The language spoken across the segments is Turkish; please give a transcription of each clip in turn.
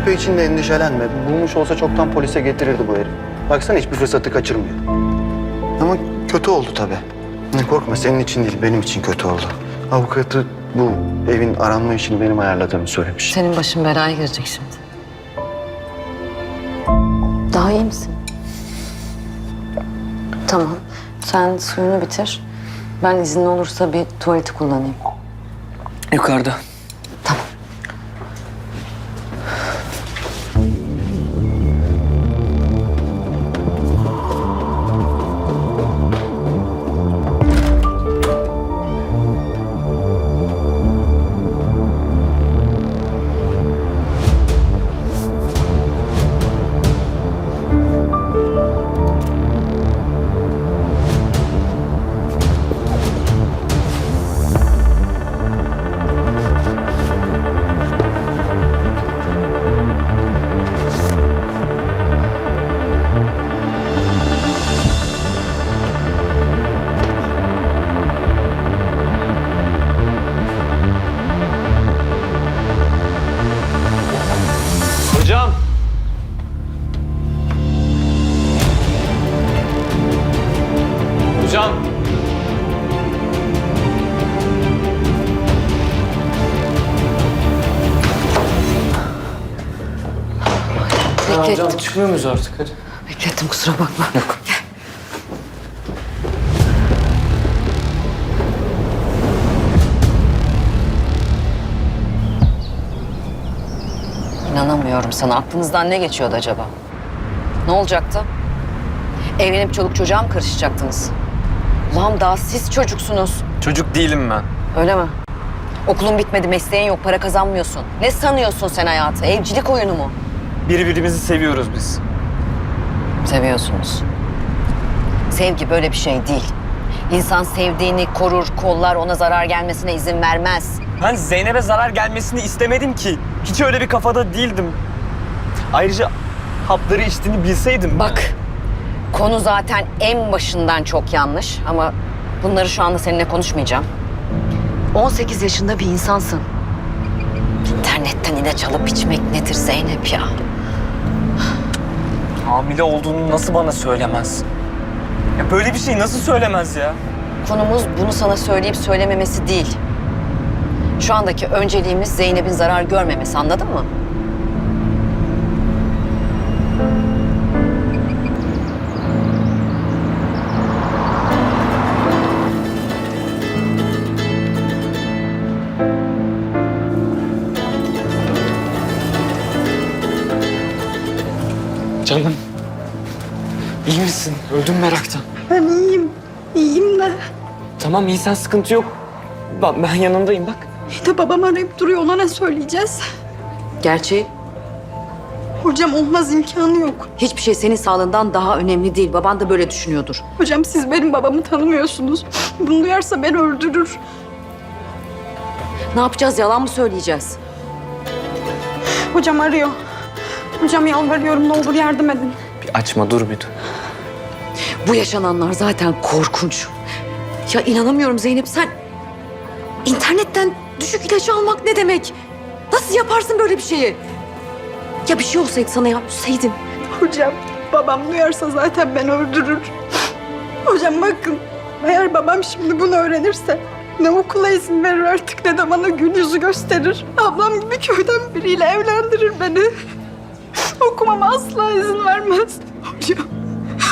şüphe için de endişelenme. Bulmuş olsa çoktan polise getirirdi bu herif. Baksana hiçbir fırsatı kaçırmıyor. Ama kötü oldu tabii. Ne korkma senin için değil benim için kötü oldu. Avukatı bu evin aranma işini benim ayarladığımı söylemiş. Senin başın belaya girecek şimdi. Daha iyi misin? Tamam. Sen suyunu bitir. Ben izin olursa bir tuvaleti kullanayım. Yukarıda. Beklettim. hocam çıkmıyor muyuz artık hadi. Beklettim kusura bakma. Yok. İnanamıyorum sana. Aklınızdan ne geçiyordu acaba? Ne olacaktı? Evlenip çoluk çocuğa mı karışacaktınız? Ulan daha siz çocuksunuz. Çocuk değilim ben. Öyle mi? Okulun bitmedi, mesleğin yok, para kazanmıyorsun. Ne sanıyorsun sen hayatı? Evcilik oyunu mu? Birbirimizi seviyoruz biz. Seviyorsunuz. Sevgi böyle bir şey değil. İnsan sevdiğini korur, kollar, ona zarar gelmesine izin vermez. Ben Zeynep'e zarar gelmesini istemedim ki. Hiç öyle bir kafada değildim. Ayrıca hapları içtiğini bilseydim. Bak, konu zaten en başından çok yanlış ama bunları şu anda seninle konuşmayacağım. 18 yaşında bir insansın. İnternetten ilaç alıp içmek nedir Zeynep ya? Hamile olduğunu nasıl bana söylemez? Ya böyle bir şey nasıl söylemez ya? Konumuz bunu sana söyleyip söylememesi değil. Şu andaki önceliğimiz Zeynep'in zarar görmemesi anladın mı? Canım. İyi misin? Öldüm meraktan. Ben iyiyim. İyiyim de. Tamam iyi sen sıkıntı yok. Ben, ben yanındayım bak. De babam arayıp duruyor. Ona ne söyleyeceğiz? Gerçi Hocam olmaz imkanı yok. hiçbir şey senin sağlığından daha önemli değil. Baban da böyle düşünüyordur. Hocam siz benim babamı tanımıyorsunuz. Bunu duyarsa beni öldürür. Ne yapacağız? Yalan mı söyleyeceğiz? Hocam arıyor. Hocam yalvarıyorum ne olur yardım edin. Bir açma dur bir dur. Bu yaşananlar zaten korkunç. Ya inanamıyorum Zeynep sen internetten düşük ilacı almak ne demek? Nasıl yaparsın böyle bir şeyi? Ya bir şey olsaydı sana yapsaydın. Hocam babam duyarsa zaten beni öldürür. Hocam bakın eğer babam şimdi bunu öğrenirse ne okula izin verir artık ne de bana gül yüzü gösterir. Ablam gibi köyden biriyle evlendirir beni. Okumama asla izin vermez. Hocam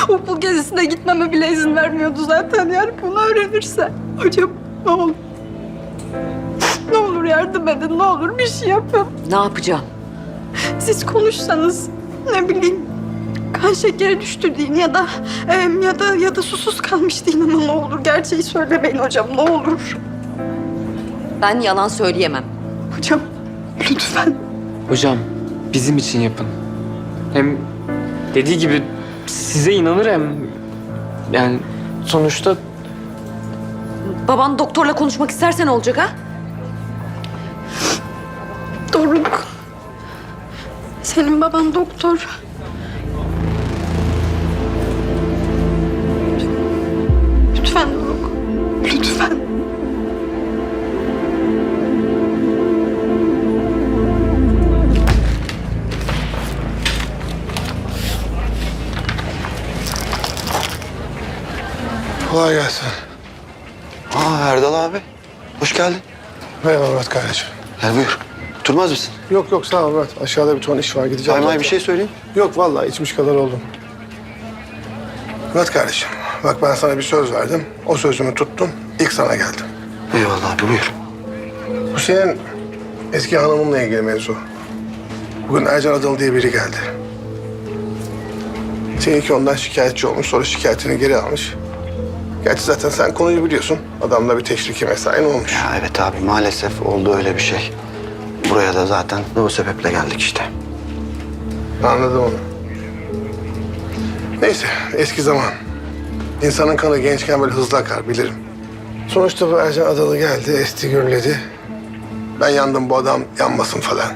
okul gezisine gitmeme bile izin vermiyordu zaten yani bunu öğrenirse. Hocam ne olur. Ne olur yardım edin ne olur bir şey yapın. Ne yapacağım? Siz konuşsanız ne bileyim kan şekeri düştü deyin ya da em, ya da ya da susuz kalmış deyin ama ne olur gerçeği söylemeyin hocam ne olur. Ben yalan söyleyemem. Hocam lütfen. Hocam bizim için yapın. Hem dediği gibi size inanır hem yani sonuçta Baban doktorla konuşmak istersen olacak ha? Doruk. Senin baban doktor. Kolay gelsin. Aa Erdal abi. Hoş geldin. Merhaba Murat kardeşim. Gel buyur. Oturmaz mısın? Yok yok sağ ol Murat. Aşağıda bir ton iş var gideceğim. Çay may zaten. bir şey söyleyeyim. Yok vallahi içmiş kadar oldum. Murat kardeşim bak ben sana bir söz verdim. O sözümü tuttum. İlk sana geldim. Eyvallah abi buyur. Bu senin eski hanımınla ilgili mevzu. Bugün Ercan Adalı diye biri geldi. Seninki ondan şikayetçi olmuş. Sonra şikayetini geri almış. Gerçi zaten sen konuyu biliyorsun. Adamla bir teşriki mesain olmuş. Ya evet abi maalesef oldu öyle bir şey. Buraya da zaten o sebeple geldik işte. Anladım onu. Neyse eski zaman. İnsanın kanı gençken böyle hızlı akar bilirim. Sonuçta bu Ercan Adalı geldi, esti gürledi. Ben yandım bu adam yanmasın falan.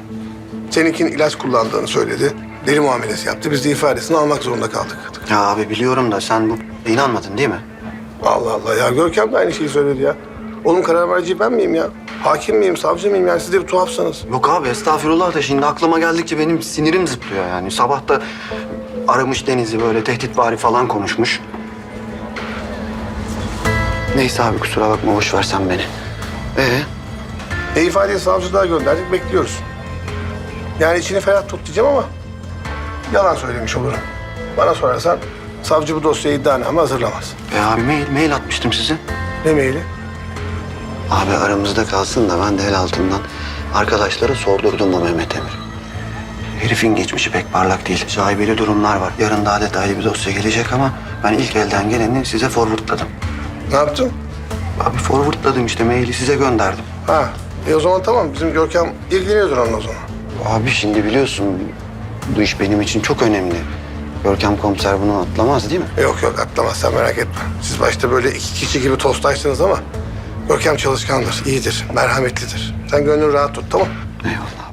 Seninkinin ilaç kullandığını söyledi. Deli muamelesi yaptı. Biz de ifadesini almak zorunda kaldık. Ya abi biliyorum da sen bu inanmadın değil mi? Allah Allah ya Görkem de aynı şeyi söyledi ya. Oğlum karar verici ben miyim ya? Hakim miyim, savcı mıyım yani siz de bir tuhafsınız. Yok abi estağfurullah da şimdi aklıma geldikçe benim sinirim zıplıyor yani. Sabah da aramış Deniz'i böyle tehditvari falan konuşmuş. Neyse abi kusura bakma boş ver sen beni. Ee? E ifadeyi savcılığa gönderdik bekliyoruz. Yani içini ferah tut diyeceğim ama yalan söylemiş olurum. Bana sorarsan savcı bu dosyayı iddianame hazırlamaz. E abi mail, mail atmıştım size. Ne maili? Abi aramızda kalsın da ben de el altından arkadaşlara sordurdum o Mehmet Emir. Herifin geçmişi pek parlak değil. Şaibeli durumlar var. Yarın daha detaylı bir dosya gelecek ama ben ilk elden geleni size forwardladım. Ne yaptın? Abi forwardladım işte maili size gönderdim. Ha, e o zaman tamam. Bizim Görkem ilgileniyordur onunla o zaman. Abi şimdi biliyorsun bu iş benim için çok önemli. Görkem komiser bunu atlamaz değil mi? Yok yok atlamaz sen merak etme. Siz başta böyle iki kişi gibi tostlaştınız ama Görkem çalışkandır, iyidir, merhametlidir. Sen gönlün rahat tut tamam Eyvallah